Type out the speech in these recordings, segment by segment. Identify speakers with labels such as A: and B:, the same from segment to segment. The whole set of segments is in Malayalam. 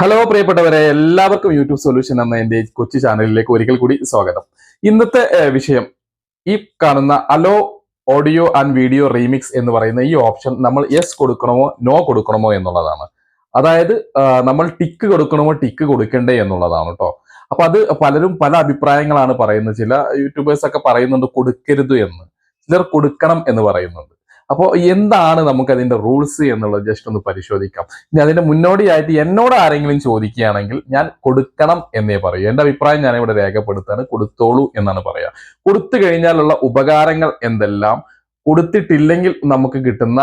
A: ഹലോ പ്രിയപ്പെട്ടവരെ എല്ലാവർക്കും യൂട്യൂബ് സൊല്യൂഷൻ എന്ന എന്റെ കൊച്ചു ചാനലിലേക്ക് ഒരിക്കൽ കൂടി സ്വാഗതം. ഇന്നത്തെ വിഷയം ഈ കാണുന്ന allow audio and video remix എന്ന് പറയുന്ന ഈ ഓപ്ഷൻ നമ്മൾ യെസ് കൊടുക്കണമോ നോ കൊടുക്കണമോ എന്നുള്ളതാണ്. അതായത് നമ്മൾ ടിക്ക് കൊടുക്കണമോ ടിക്ക് കൊടുക്കണ്ടേ എന്നുള്ളതാണ് കേട്ടോ അപ്പൊ അത് പലരും പല അഭിപ്രായങ്ങളാണ് പറയുന്നത്. ചില യൂട്യൂബേഴ്സ് ഒക്കെ പറയുന്നുണ്ട് കൊടുക്കരുത് എന്ന്. ചിലർ കൊടുക്കണം എന്ന് പറയുന്നുണ്ട്. അപ്പോൾ എന്താണ് നമുക്ക് അതിന്റെ റൂൾസ് എന്നുള്ളത് ജസ്റ്റ് ഒന്ന് പരിശോധിക്കാം. ഇനി അതിന്റെ മുന്നോടിയായിട്ട് എന്നോട് ആരെങ്കിലും ചോദിക്കുകയാണെങ്കിൽ ഞാൻ കൊടുക്കണം എന്നേ പറയൂ. എന്റെ അഭിപ്രായം ഞാൻ ഇവിടെ രേഖപ്പെടുത്താണ്. കൊടുത്തോളൂ എന്നാണ് പറയുക കൊടുത്തു കഴിഞ്ഞാലുള്ള ഉപകാരങ്ങൾ എന്തെല്ലാം? കൊടുത്തിട്ടില്ലെങ്കിൽ നമുക്ക് കിട്ടുന്ന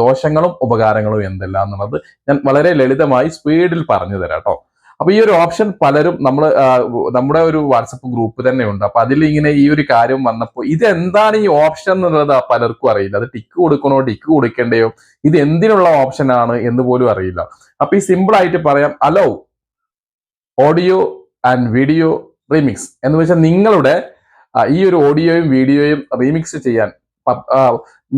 A: ദോഷങ്ങളും ഉപകാരങ്ങളും എന്തെല്ലാം എന്നുള്ളത് ഞാൻ വളരെ ലളിതമായി സ്പീഡിൽ പറഞ്ഞു തരാം കേട്ടോ അപ്പൊ ഈ ഒരു ഓപ്ഷൻ പലരും നമ്മൾ നമ്മുടെ ഒരു വാട്സപ്പ് ഗ്രൂപ്പ് തന്നെ ഉണ്ട് അപ്പൊ അതിൽ ഇങ്ങനെ ഈ ഒരു കാര്യം വന്നപ്പോൾ ഇത് എന്താണ് ഈ ഓപ്ഷൻ എന്നുള്ളത് പലർക്കും അറിയില്ല. അത് ടിക്ക് കൊടുക്കണോ ടിക്ക് കൊടുക്കേണ്ടയോ? ഇത് എന്തിനുള്ള ഓപ്ഷൻ ആണ് എന്ന് പോലും അറിയില്ല. അപ്പൊ ഈ സിമ്പിൾ ആയിട്ട് പറയാം allow audio and video remix എന്ന് വെച്ചാൽ നിങ്ങളുടെ ഈ ഒരു ഓഡിയോയും വീഡിയോയും റീമിക്സ് ചെയ്യാൻ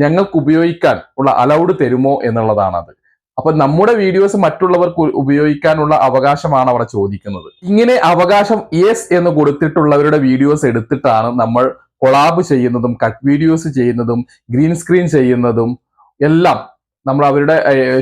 A: ഞങ്ങൾക്ക് ഉപയോഗിക്കാൻ ഉള്ള അലൗഡ് തരുമോ എന്നുള്ളതാണ് അത് അപ്പൊ നമ്മുടെ വീഡിയോസ് മറ്റുള്ളവർക്ക് ഉപയോഗിക്കാനുള്ള അവകാശമാണ് അവിടെ ചോദിക്കുന്നത്. ഇങ്ങനെ അവകാശം യെസ് എന്ന് കൊടുത്തിട്ടുള്ളവരുടെ വീഡിയോസ് എടുത്തിട്ടാണ് നമ്മൾ കൊളാബ് ചെയ്യുന്നതും കട്ട് വീഡിയോസ് ചെയ്യുന്നതും ഗ്രീൻ സ്ക്രീൻ ചെയ്യുന്നതും എല്ലാം നമ്മൾ അവരുടെ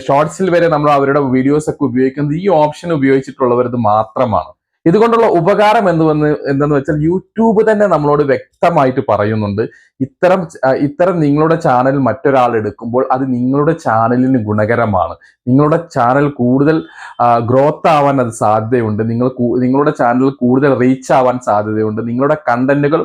A: ഷോർട്സിൽ വരെ നമ്മൾ അവരുടെ വീഡിയോസ് ഒക്കെ ഉപയോഗിക്കുന്നത് ഈ ഓപ്ഷൻ ഉപയോഗിച്ചിട്ടുള്ളവരത് മാത്രമാണ്. ഇതുകൊണ്ടുള്ള ഉപകാരം എന്തുവെന്ന് എന്തെന്ന് വെച്ചാൽ യൂട്യൂബ് തന്നെ നമ്മളോട് വ്യക്തമായിട്ട് പറയുന്നുണ്ട്. ഇത്തരം ഇത്തരം നിങ്ങളുടെ ചാനൽ മറ്റൊരാൾ എടുക്കുമ്പോൾ അത് നിങ്ങളുടെ ചാനലിന് ഗുണകരമാണ്. നിങ്ങളുടെ ചാനൽ കൂടുതൽ ഗ്രോത്ത് ആവാൻ അത് സാധ്യതയുണ്ട്. നിങ്ങൾ നിങ്ങളുടെ ചാനൽ കൂടുതൽ റീച്ച് ആവാൻ സാധ്യതയുണ്ട്. നിങ്ങളുടെ കണ്ടന്റുകൾ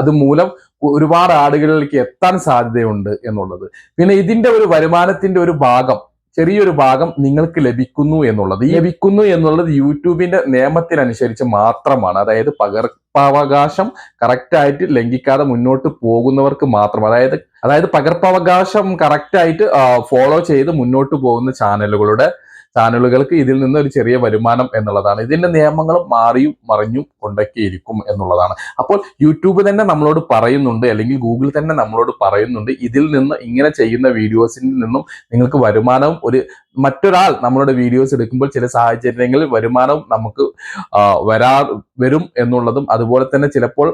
A: അതുമൂലം ഒരുപാട് ആളുകളിലേക്ക് എത്താൻ സാധ്യതയുണ്ട് എന്നുള്ളത്. പിന്നെ ഇതിന്റെ ഒരു വരുമാനത്തിന്റെ ഒരു ഭാഗം ചെറിയൊരു ഭാഗം നിങ്ങൾക്ക് ലഭിക്കുന്നു എന്നുള്ളത്. ഈ ലഭിക്കുന്നു എന്നുള്ളത് യൂട്യൂബിന്റെ നിയമത്തിനനുസരിച്ച് മാത്രമാണ്. അതായത് പകർപ്പവകാശം കറക്റ്റായിട്ട് ലംഘിക്കാതെ മുന്നോട്ട് പോകുന്നവർക്ക് മാത്രം. അതായത് അതായത് പകർപ്പവകാശം കറക്റ്റായിട്ട് ഫോളോ ചെയ്ത് മുന്നോട്ട് പോകുന്ന ചാനലുകളുടെ ചാനലുകൾക്ക് ഇതിൽ നിന്ന് ഒരു ചെറിയ വരുമാനം എന്നുള്ളതാണ്. ഇതിന്റെ നിയമങ്ങൾ മാറിയും മറിഞ്ഞും കൊണ്ടൊക്കെയിരിക്കും എന്നുള്ളതാണ്. അപ്പോൾ യൂട്യൂബ് തന്നെ നമ്മളോട് പറയുന്നുണ്ട് അല്ലെങ്കിൽ ഗൂഗിൾ തന്നെ നമ്മളോട് പറയുന്നുണ്ട് ഇതിൽ നിന്ന് ഇങ്ങനെ ചെയ്യുന്ന വീഡിയോസിൽ നിന്നും നിങ്ങൾക്ക് വരുമാനവും ഒരു മറ്റൊരാൾ നമ്മളുടെ വീഡിയോസ് എടുക്കുമ്പോൾ ചില സാഹചര്യങ്ങളിൽ വരുമാനം നമുക്ക് വരാ വരും എന്നുള്ളതും അതുപോലെ തന്നെ ചിലപ്പോൾ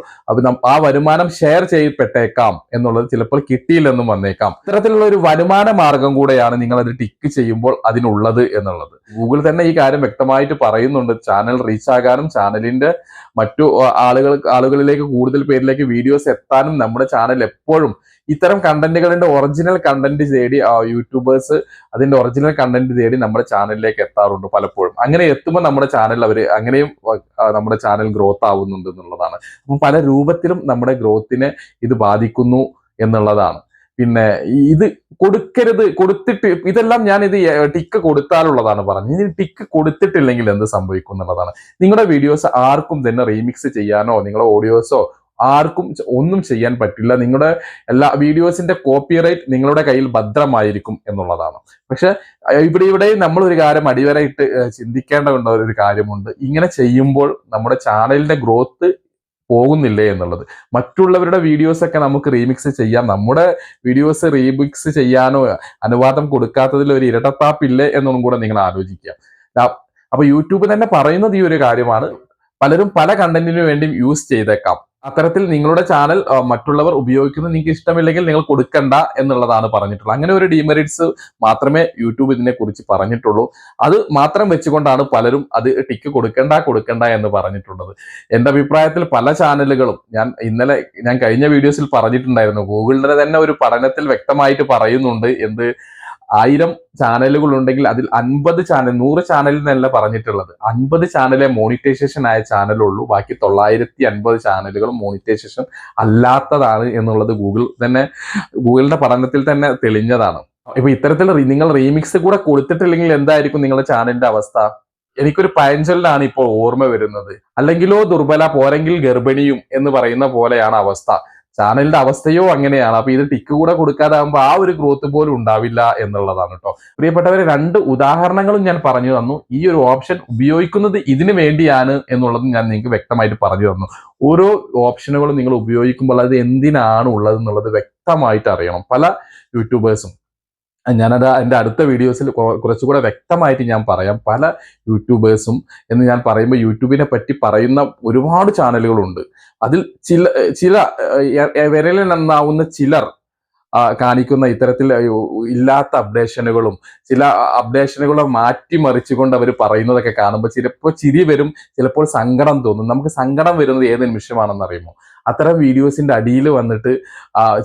A: ആ വരുമാനം ഷെയർ ചെയ്യപ്പെട്ടേക്കാം എന്നുള്ളത് ചിലപ്പോൾ കിട്ടിയില്ലെന്നും വന്നേക്കാം. ഇത്തരത്തിലുള്ള ഒരു വരുമാന മാർഗം കൂടെയാണ് നിങ്ങൾ അത് ടിക്ക് ചെയ്യുമ്പോൾ അതിനുള്ളത് എന്നുള്ളത്. ഗൂഗിൾ തന്നെ ഈ കാര്യം വ്യക്തമായിട്ട് പറയുന്നുണ്ട്. ചാനൽ റീച്ച് ആകാനും ചാനലിന്റെ മറ്റു ആളുകൾ ആളുകളിലേക്ക് കൂടുതൽ പേരിലേക്ക് വീഡിയോസ് എത്താനും നമ്മുടെ ചാനൽ എപ്പോഴും ഇത്തരം കണ്ടന്റുകളുടെ ഒറിജിനൽ കണ്ടന്റ് തേടി യൂട്യൂബേഴ്സ് അതിന്റെ ഒറിജിനൽ കണ്ടന്റ് തേടി നമ്മുടെ ചാനലിലേക്ക് എത്താറുണ്ട് പലപ്പോഴും. അങ്ങനെ എത്തുമ്പോൾ നമ്മുടെ ചാനൽ അവർ അങ്ങനെയും നമ്മുടെ ചാനൽ ഗ്രോത്ത് ആവുന്നുണ്ട് എന്നുള്ളതാണ്. അപ്പം പല രൂപത്തിലും നമ്മുടെ ഗ്രോത്തിനെ ഇത് ബാധിക്കുന്നു എന്നുള്ളതാണ്. പിന്നെ ഇത് കൊടുക്കരുത് കൊടുത്തിട്ട് ഇതെല്ലാം ഞാൻ ഇത് ടിക്ക് കൊടുത്താലുള്ളതാണ് പറഞ്ഞത്. ഇനി ടിക്ക് കൊടുത്തിട്ടില്ലെങ്കിൽ എന്ത് സംഭവിക്കും എന്നുള്ളതാണ്. നിങ്ങളുടെ വീഡിയോസ് ആർക്കും തന്നെ റീമിക്സ് ചെയ്യാനോ നിങ്ങളുടെ ഓഡിയോസോ ആർക്കും ഒന്നും ചെയ്യാൻ പറ്റില്ല. നിങ്ങളുടെ എല്ലാ വീഡിയോസിന്റെ കോപ്പിറൈറ്റ് നിങ്ങളുടെ കയ്യിൽ ഭദ്രമായിരിക്കും എന്നുള്ളതാണ്. പക്ഷെ ഇവിടെ ഇവിടെ നമ്മൾ ഒരു കാര്യം അടിവരയിട്ട് ചിന്തിക്കേണ്ട ഒരു കാര്യമുണ്ട്. ഇങ്ങനെ ചെയ്യുമ്പോൾ നമ്മുടെ ചാനലിന്റെ ഗ്രോത്ത് പോകുന്നില്ലേ എന്നുള്ളത്. മറ്റുള്ളവരുടെ വീഡിയോസ് ഒക്കെ നമുക്ക് റീമിക്സ് ചെയ്യാം. നമ്മുടെ വീഡിയോസ് റീമിക്സ് ചെയ്യാനോ അനുവാദം കൊടുക്കാത്തതിൽ ഒരു ഇരട്ടത്താപ്പില്ലേ എന്നൊന്നും കൂടെ നിങ്ങൾ ആലോചിക്കുക അപ്പൊ യൂട്യൂബ് തന്നെ പറയുന്നത് ഈ ഒരു കാര്യമാണ്. പലരും പല കണ്ടന്റിനു വേണ്ടിയും യൂസ് ചെയ്തേക്കാം. അത്തരത്തിൽ നിങ്ങളുടെ ചാനൽ മറ്റുള്ളവർ ഉപയോഗിക്കുന്നത് നിങ്ങൾക്ക് ഇഷ്ടമില്ലെങ്കിൽ നിങ്ങൾ കൊടുക്കണ്ട എന്നുള്ളതാണ് പറഞ്ഞിട്ടുള്ളത്. അങ്ങനെ ഒരു ഡിമെറിറ്റ്സ് മാത്രമേ യൂട്യൂബ് ഇതിനെക്കുറിച്ച് പറഞ്ഞിട്ടുള്ളൂ. അത് മാത്രം വെച്ചുകൊണ്ടാണ് പലരും അത് ടിക്ക് കൊടുക്കണ്ട കൊടുക്കണ്ട എന്ന് പറഞ്ഞിട്ടുള്ളത്. എന്റെ അഭിപ്രായത്തിൽ പല ചാനലുകളും ഞാൻ ഇന്നലെ ഞാൻ കഴിഞ്ഞ വീഡിയോസിൽ പറഞ്ഞിട്ടുണ്ടായിരുന്നു ഗൂഗിളിന്റെ തന്നെ ഒരു പഠനത്തിൽ വ്യക്തമായിട്ട് പറയുന്നുണ്ട് എന്ത് ആയിരം ചാനലുകൾ ഉണ്ടെങ്കിൽ അതിൽ അൻപത് ചാനൽ നൂറ് ചാനലിൽ എന്നല്ല പറഞ്ഞിട്ടുള്ളത്. അൻപത് ചാനലെ മോണിറ്റൈസേഷൻ ആയ ചാനലുള്ളൂ ബാക്കി തൊള്ളായിരത്തി അൻപത് ചാനലുകളും മോണിറ്റൈസേഷൻ അല്ലാത്തതാണ് എന്നുള്ളത് ഗൂഗിൾ തന്നെ ഗൂഗിളിന്റെ പഠനത്തിൽ തന്നെ തെളിഞ്ഞതാണ്. ഇപ്പൊ ഇത്തരത്തിൽ നിങ്ങൾ റീമിക്സ് കൂടെ കൊടുത്തിട്ടില്ലെങ്കിൽ എന്തായിരിക്കും നിങ്ങളുടെ ചാനലിന്റെ അവസ്ഥ? എനിക്കൊരു പഴഞ്ചൊല്ലാണ് ഇപ്പോൾ ഓർമ്മ വരുന്നത്. അല്ലെങ്കിലോ ദുർബല പോരെങ്കിൽ ഗർഭിണിയും എന്ന് പറയുന്ന പോലെയാണ് അവസ്ഥ. ചാനലിന്റെ അവസ്ഥയോ അങ്ങനെയാണ്. അപ്പൊ ഇത് ടിക്ക് കൂടെ കൊടുക്കാതാകുമ്പോൾ ആ ഒരു ഗ്രോത്ത് പോലും ഉണ്ടാവില്ല എന്നുള്ളതാണ് കേട്ടോ പ്രിയപ്പെട്ടവരെ രണ്ട് ഉദാഹരണങ്ങളും ഞാൻ പറഞ്ഞു തന്നു. ഈ ഒരു ഓപ്ഷൻ ഉപയോഗിക്കുന്നത് ഇതിനു വേണ്ടിയാണ് എന്നുള്ളത് ഞാൻ നിങ്ങൾക്ക് വ്യക്തമായിട്ട് പറഞ്ഞു തന്നു. ഓരോ ഓപ്ഷനുകളും നിങ്ങൾ ഉപയോഗിക്കുമ്പോൾ അത് എന്തിനാണ് ഉള്ളത് എന്നുള്ളത് വ്യക്തമായിട്ട് അറിയണം. പല യൂട്യൂബേഴ്സും ഞാനത് എന്റെ അടുത്ത വീഡിയോസിൽ കുറച്ചുകൂടെ വ്യക്തമായിട്ട് ഞാൻ പറയാം. പല യൂട്യൂബേഴ്സും എന്ന് ഞാൻ പറയുമ്പോൾ യൂട്യൂബിനെ പറ്റി പറയുന്ന ഒരുപാട് ചാനലുകളുണ്ട്. അതിൽ ചില ചില ഏഹ്, ചിലർ കാണിക്കുന്ന ഇത്തരത്തിൽ ഇല്ലാത്ത അപ്ഡേഷനുകളും ചില അപ്ഡേഷനുകളെ മാറ്റിമറിച്ചുകൊണ്ട് അവർ പറയുന്നതൊക്കെ കാണുമ്പോൾ ചിലപ്പോൾ ചിരി വരും ചിലപ്പോൾ സങ്കടം തോന്നും. നമുക്ക് സങ്കടം വരുന്നത് ഏത് നിമിഷമാണെന്ന് അറിയുമോ അത്തരം വീഡിയോസിന്റെ അടിയിൽ വന്നിട്ട്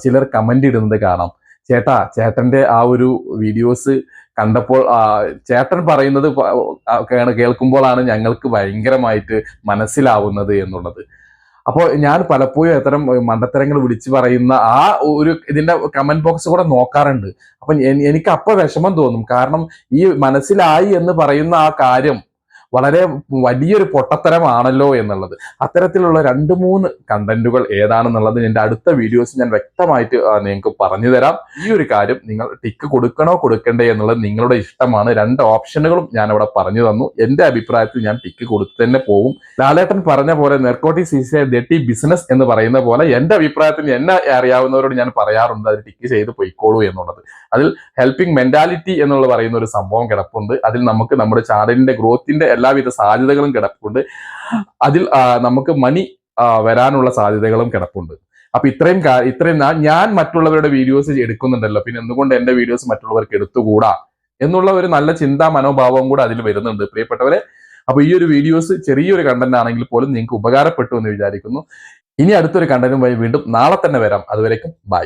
A: ചിലർ കമന്റ് ഇടുന്നത് കാണാം. ചേട്ടാ ചേട്ടന്റെ ആ ഒരു വീഡിയോസ് കണ്ടപ്പോൾ ചേട്ടൻ പറയുന്നത് കേൾക്കുമ്പോഴാണ് ഞങ്ങൾക്ക് ഭയങ്കരമായിട്ട് മനസ്സിലാവുന്നത് എന്നുള്ളത്. അപ്പോൾ ഞാൻ പലപ്പോഴും അത്തരം മണ്ടത്തരങ്ങൾ വിളിച്ചു പറയുന്ന ആ ഒരു ഇതിന്റെ കമന്റ് ബോക്സ് കൂടെ നോക്കാറുണ്ട്. അപ്പൊ എനിക്ക് അപ്പൊ വിഷമം തോന്നും. കാരണം ഈ മനസ്സിലായി എന്ന് പറയുന്ന ആ കാര്യം വളരെ വലിയൊരു പൊട്ടത്തരമാണല്ലോ എന്നുള്ളത്. അത്തരത്തിലുള്ള രണ്ട് മൂന്ന് കണ്ടന്റുകൾ ഏതാണെന്നുള്ളത് എന്റെ അടുത്ത വീഡിയോസ് ഞാൻ വ്യക്തമായിട്ട് നിങ്ങൾക്ക് പറഞ്ഞു തരാം. ഈ ഒരു കാര്യം നിങ്ങൾ ടിക്ക് കൊടുക്കണോ കൊടുക്കണ്ടേ എന്നുള്ളത് നിങ്ങളുടെ ഇഷ്ടമാണ്. രണ്ട് ഓപ്ഷനുകളും ഞാൻ അവിടെ പറഞ്ഞു തന്നു. എന്റെ അഭിപ്രായത്തിൽ ഞാൻ ടിക്ക് കൊടുത്തു തന്നെ പോകും. ലാലേട്ടൻ പറഞ്ഞ പോലെ നെർക്കോട്ടി സി സി ബിസിനസ് എന്ന് പറയുന്ന പോലെ എന്റെ അഭിപ്രായത്തിൽ എന്നെ അറിയാവുന്നവരോട് ഞാൻ പറയാറുണ്ട് അത് ടിക്ക് ചെയ്ത് പൊയ്ക്കോളൂ എന്നുള്ളത്. അതിൽ ഹെൽപ്പിംഗ് മെന്റാലിറ്റി എന്നുള്ള പറയുന്ന ഒരു സംഭവം കിടപ്പുണ്ട്. അതിൽ നമുക്ക് നമ്മുടെ ചാനലിന്റെ ഗ്രോത്തിന്റെ എല്ലാവിധ സാധ്യതകളും കിടപ്പുണ്ട്. അതിൽ നമുക്ക് മണി വരാനുള്ള സാധ്യതകളും കിടപ്പുണ്ട്. അപ്പൊ ഇത്രയും ഇത്രയും ഞാൻ മറ്റുള്ളവരുടെ വീഡിയോസ് എടുക്കുന്നുണ്ടല്ലോ. പിന്നെ എന്തുകൊണ്ട് എന്റെ വീഡിയോസ് മറ്റുള്ളവർക്ക് എടുത്തുകൂടാ? എന്നുള്ള ഒരു നല്ല ചിന്താ മനോഭാവവും കൂടെ അതിൽ വരുന്നുണ്ട് പ്രിയപ്പെട്ടവരെ. അപ്പൊ ഈ ഒരു വീഡിയോസ് ചെറിയൊരു കണ്ടന്റ് ആണെങ്കിൽ പോലും നിങ്ങൾക്ക് ഉപകാരപ്പെട്ടു എന്ന് വിചാരിക്കുന്നു. ഇനി അടുത്തൊരു കണ്ടന്റുമായി വീണ്ടും നാളെ തന്നെ വരാം. അതുവരേക്കും ബൈ